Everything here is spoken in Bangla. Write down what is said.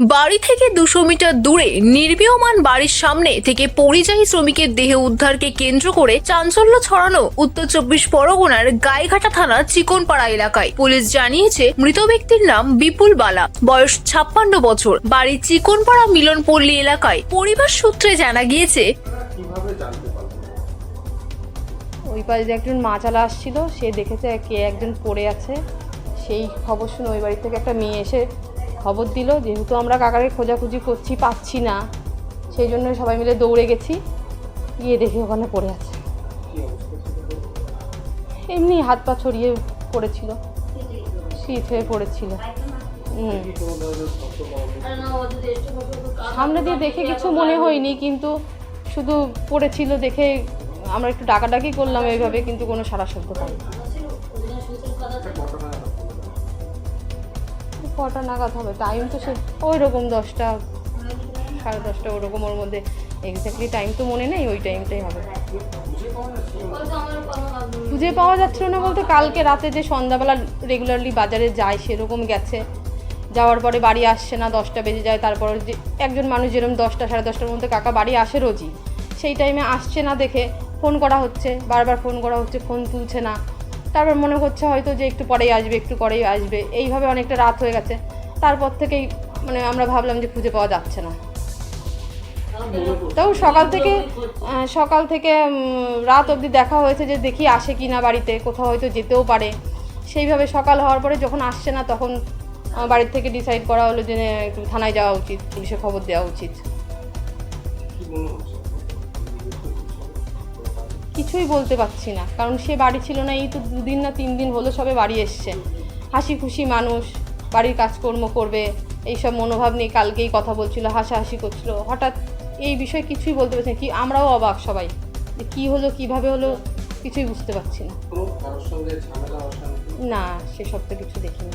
বাড়ি থেকে দুশো মিটার দূরে নির্মীয়মান বাড়ির সামনে থেকে পরিযায়ী শ্রমিকের দেহ উদ্ধারকে কেন্দ্র করে চাঞ্চল্য ছড়ানো উত্তর চব্বিশ পরগনার গাইঘাটা থানার চিকনপাড়া এলাকায়। পুলিশ জানিয়েছে, মৃত ব্যক্তির নাম বিপুল বালা। বয়স ছাপ্পান্ন বছর। বাড়ি চিকনপাড়া মিলনপল্লী এলাকায় পরিবার সূত্রে জানা গিয়েছে, ওই পাশে একজন মাচালা আসছিল, সে দেখেছে কে একজন পড়ে আছে। সেই খবর শুনে ওই বাড়ি থেকে একটা মেয়ে এসে খবর দিল, যেহেতু আমরা কাকারে খোঁজাখুঁজি করছি, পাচ্ছি না, সেই জন্য সবাই মিলে দৌড়ে গেছি, গিয়ে দেখি ওখানে পড়ে আছে? এমনি হাত পা ছড়িয়ে পড়েছিল, শীত হয়ে পড়েছিল? সামনে দিয়ে দেখে কিছু মনে হয়নি, কিন্তু শুধু পড়েছিল দেখে আমরা একটু ডাকাডাকি করলাম এইভাবে, কিন্তু কোনো সারা শব্দ পাইনি কটা নাগাদ হবে? টাইম তো সে ওই রকম দশটা, সাড়ে দশটা, ওরকম ওর মধ্যে এক্স্যাক্টলি টাইম তো মনে নেই, ওই টাইমটাই হবে? খুঁজে পাওয়া যাচ্ছিল না বলতে কালকে রাতে যে সন্ধ্যাবেলা রেগুলারলি বাজারে যায়, সেরকম গেছে। যাওয়ার পরে বাড়ি আসছে না, দশটা বেজে যায়, তারপর যে একজন মানুষ যেরকম দশটা, সাড়ে দশটার মধ্যে কাকা বাড়ি আসে রোজই। সেই টাইমে আসছে না দেখে ফোন করা হচ্ছে, বারবার ফোন করা হচ্ছে ফোন তুলছে না। তারপর মনে হচ্ছে হয়তো যে একটু পরেই আসবে, একটু পরেই আসবে। এইভাবে অনেকটা রাত হয়ে গেছে। তারপর থেকেই মানে আমরা ভাবলাম যে খুঁজে পাওয়া যাচ্ছে না। তাও সকাল থেকে সকাল থেকে রাত অবধি দেখা হয়েছে যে দেখি আসে কি না বাড়িতে, কোথাও হয়তো যেতেও পারে। সেইভাবে সকাল হওয়ার পরে যখন আসছে না তখন বাড়ির থেকে ডিসাইড করা হলো যে একটু থানায় যাওয়া উচিত পুলিশে খবর দেওয়া উচিত। কিছুই বলতে পারছি না। কারণ সে বাড়ি ছিল না এই তো দুদিন না তিন দিন হলো সবে বাড়ি এসছে। হাসি খুশি মানুষ বাড়ির কাজকর্ম করবে এইসব মনোভাব নিয়ে কালকেই কথা বলছিল হাসাহাসি করছিল। হঠাৎ এই বিষয়ে কিছুই বলতে পারছি না। কি আমরাও অবাক সবাই। যে কী হলো কীভাবে হলো কিছুই বুঝতে পারছি না। না সেসব তো কিছু দেখিনি।